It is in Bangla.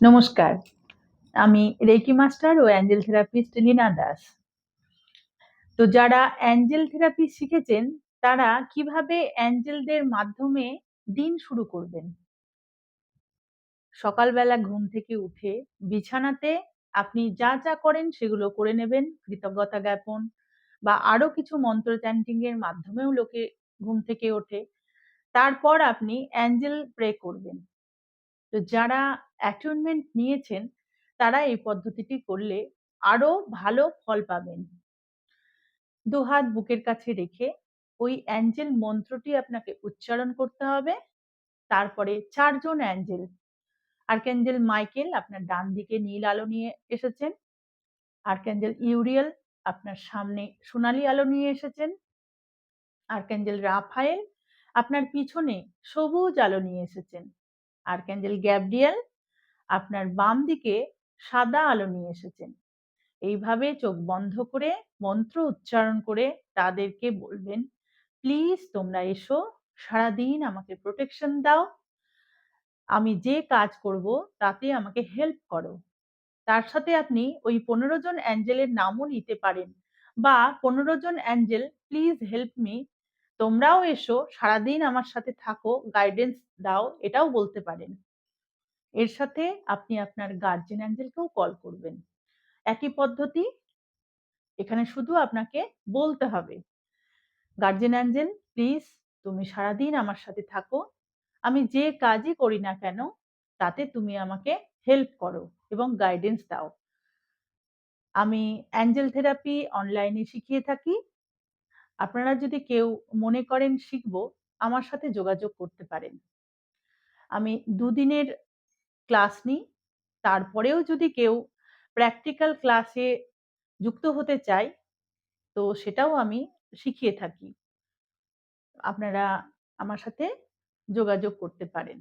নমস্কার, আমি রেকি মাস্টার ও অ্যাঞ্জেল থেরাপিস্ট লীনা দাস। তো যারা অ্যাঞ্জেল থেরাপি শিখেছেন, তারা কীভাবে অ্যাঞ্জেলদের মাধ্যমে দিন শুরু করবেন? সকালবেলা ঘুম থেকে উঠে বিছানাতে আপনি যা যা করেন সেগুলো করে নেবেন, কৃতজ্ঞতা জ্ঞাপন বা আরও কিছু মন্ত্র চ্যান্টিং এর মাধ্যমেও লোকে ঘুম থেকে ওঠে। তারপর আপনি অ্যাঞ্জেল প্রে করবেন। তো যারা অ্যাটুনমেন্ট নিয়েছেন, তারা এই পদ্ধতিটি করলে আরও ভালো ফল পাবেন। দুহাত বুকের কাছে রেখে ওই অ্যাঞ্জেল মন্ত্রটি আপনাকে উচ্চারণ করতে হবে। তারপরে চারজন অ্যাঞ্জেল আর্ক্যাঞ্জেল মাইকেল আপনার ডান দিকে নীল আলো নিয়ে এসেছেন আর্ক্যাঞ্জেল ইউরিয়াল আপনার সামনে সোনালি আলো নিয়ে এসেছেন আর্ক্যাঞ্জেল রাফায়েল আপনার পিছনে সবুজ আলো নিয়ে এসেছেন। আর্ক্যাঞ্জেল গ্যাব্রিয়েল আপনার বাম দিকে সাদা আলো নিয়ে এসেছেন। এইভাবে চোখ বন্ধ করে, মন্ত্র উচ্চারণ করে তাদেরকে বলবেন, প্লিজ তোমরা এসো, সারাদিন আমাকে প্রোটেকশন দাও। আমি যে কাজ করব তাতে আমাকে হেল্প করো। তার সাথে আপনি ওই পনেরো জন অ্যাঞ্জেলের নামও নিতে পারেন বা পনেরো জন অ্যাঞ্জেল, প্লিজ হেল্প মি তোমরাও এসো, সারাদিন আমার সাথে থাকো গাইডেন্স দাও, এটাও বলতে পারেন। এর সাথে আপনি আপনার গার্জেন অ্যাঞ্জেলকেও কল করবেন। একই পদ্ধতি, এখানে শুধু আপনাকে বলতে হবে। গার্জেন অ্যাঞ্জেল প্লিজ তুমি সারাদিন আমার সাথে থাকো, আমি যে কাজই করি না কেন, তাতে তুমি আমাকে হেল্প করো এবং গাইডেন্স দাও। আমি অ্যাঞ্জেল থেরাপি অনলাইনে শিখিয়ে থাকি আপনারা যদি কেউ মনে করেন শিখব, আমার সাথে যোগাযোগ করতে পারেন। আমি দুদিনের ক্লাস নিই, তারপরেও যদি কেউ প্র্যাকটিক্যাল ক্লাসে যুক্ত হতে চায়, তো সেটাও আমি শিখিয়ে থাকি। আপনারা আমার সাথে যোগাযোগ করতে পারেন।